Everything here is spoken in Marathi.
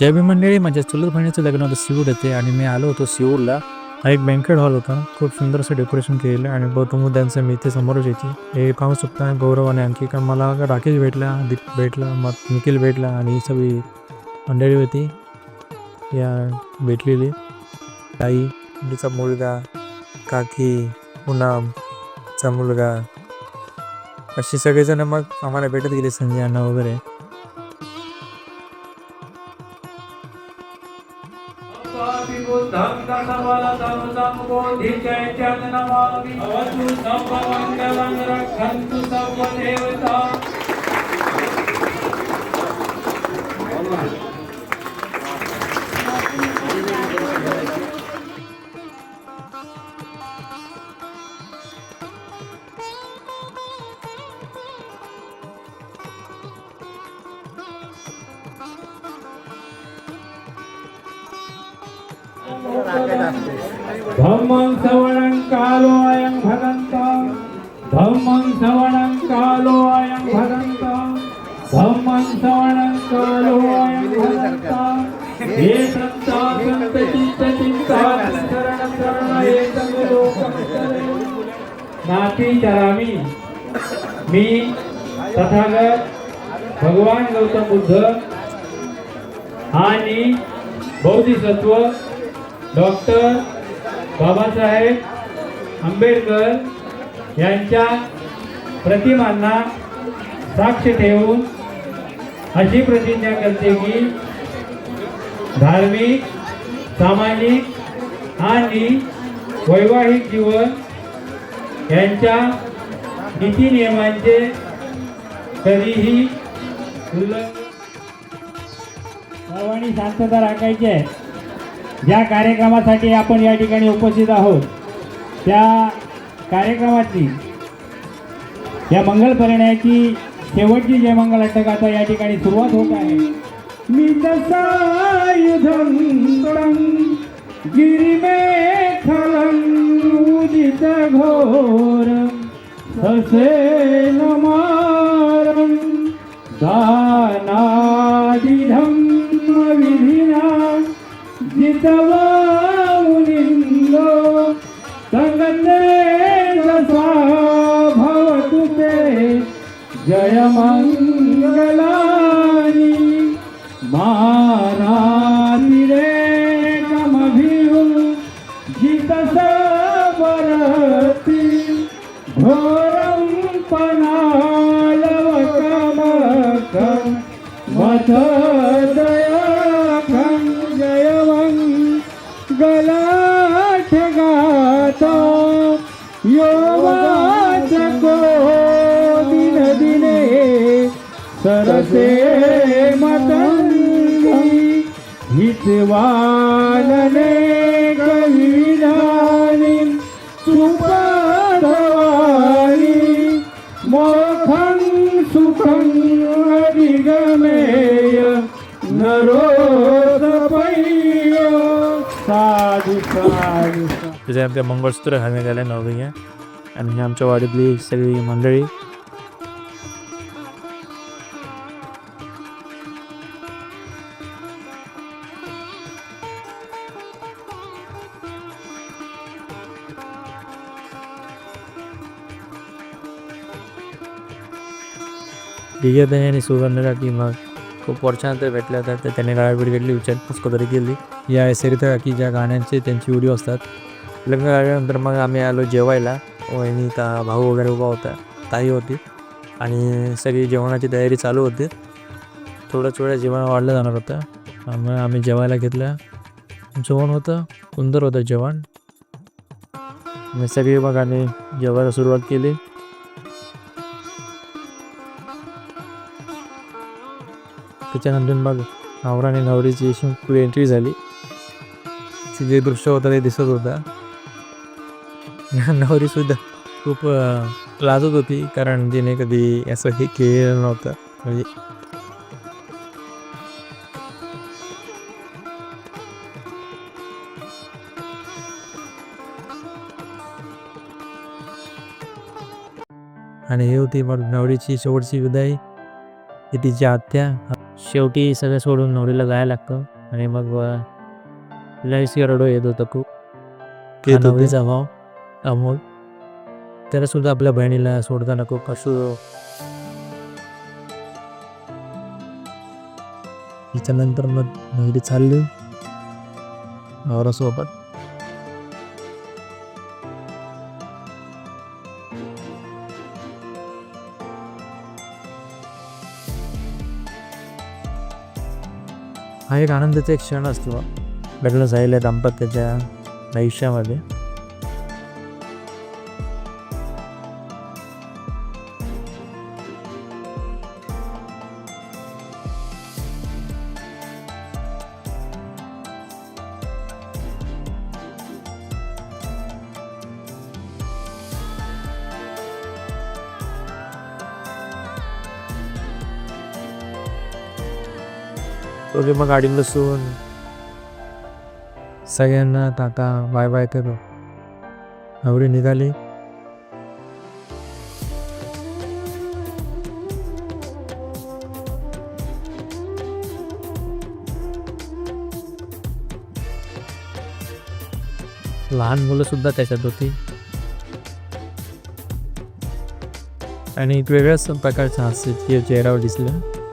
जय भी मंडळी माझ्या चुलत बहिणीचं लग्न होतं सिऊर येते आणि मी आलो होतो सिऊरला हा एक बँकेट हॉल होता. खूप सुंदर असं डेकोरेशन केलेलं आणि गौतम बुद्धांचं मी इथे समोरच येते. हे पाहू शकता गौरव आणि आणखी कारण मला राकेश भेटला दीप भेटला मग निखिल भेटला आणि ही सगळी मंडळी होती. या भेटलेली. आई तिचा मुलगा काकी पुनमचा मुलगा. अशी सगळेजण मग आम्हाला भेटत गेले संजय अण्णा वगैरे. बुद्धं दशबलतं बोधिचैत्यं नमामि भवतु सर्वमङ्गलं रक्षन्तु सर्वदेव धम्मं सवणं कालो अयं भगन्त। धम्मं सवणं कालो अयं भगन्त। धम्मं सवणं कालो अयं भगन्त। हे सत्ता संत चित्त चिंता शरण शरण एकं लोकं नाती चरामी। मी तथागत भगवान गौतम बुद्ध। आणि बौद्धिसत्व डॉक्टर बाबासाहेब आंबेडकर यांच्या प्रतिमांना साक्ष ठेवून अशी प्रतिज्ञा करते की धार्मिक सामाजिक आणि वैवाहिक जीवन यांच्या नीतीनियमांचे कधीही उल्लंघन सर्वांनी शांतता राखायची आहे. ज्या कार्यक्रमासाठी आपण या ठिकाणी उपस्थित आहोत. त्या कार्यक्रमातली या मंगल परिणयाची शेवटची जयमंगल अटक आता या ठिकाणी सुरुवात होत आहे. मी युधं गिरिमेखलं घोर ससे मारं दानादिधं जितवा मुनिंदो संगते जसा भवतु ते जय मंगलानि मानातिरेकमभियु जितसवरति घोरं पनालवकमकं यो दिन दिने सरसे मतंगी हितवानने कविदानी सुपाधवानी मोखं सुखं अधिगमेय नरोदपय्य साधु साधु साधु. तिथे आमच्या मंगळसूत्र घालण्यात आलं नवरिया आणि ही आमच्या वाडीतली सगळी मंडळी दिग्गज आणि सुगंधरा टी मग खूप वर्षानंतर भेटल्या होत्या तर त्याने गाडी घेतली विचारपूस कधी केली या सरिता की ज्या गाण्यांचे त्यांची व्हिडिओ असतात लग्न झाल्यानंतर मग आम्ही आलो जेवायला वहिनी ता भाऊ वगैरे उभा होता ताई होती. आणि सगळी जेवणाची तयारी चालू होती. थोडंच वेळा जेवण वाढलं जाणार होतं. त्यामुळे आम्ही जेवायला घेतलं. जेवण होतं सुंदर होतं जेवण. मी सगळी मग आम्ही जेवायला सुरुवात केली. त्याच्यानंतर मग नवरा आणि नवरीची अशी एंट्री झाली. जे दृश्य होतं ते दिसत होतं. नवरी सुद्धा खूप लाजत होती कारण तिने कधी असं हे केलेलं नव्हतं. म्हणजे आणि हे होती मग नवरीची शेवटची विदाई. ही तिची आत्या. शेवटी सगळं सोडून नवरीला जायला लागतं. आणि मग लयच रडो येत होतं खूप? नवरीचा भाव. अमोल त्याला सुद्धा आपल्या बहिणीला सोडताना खूप असू त्याच्यानंतर मग नवरी चालली. नवरासोबत. हा एक आनंदाचा एक क्षण असतो. लग्न झालेल्या दाम्पत्याच्या आयुष्यामध्ये. दोघे मग गाडी बसून सगळ्यांना टाटा बाय बाय करू. नवरी निघाली. लहान मुलं सुद्धा त्याच्यात होती. आणि एक वेगळ्याच प्रकारचं हास्य चेहरावर चेहऱ्यावर दिसलं.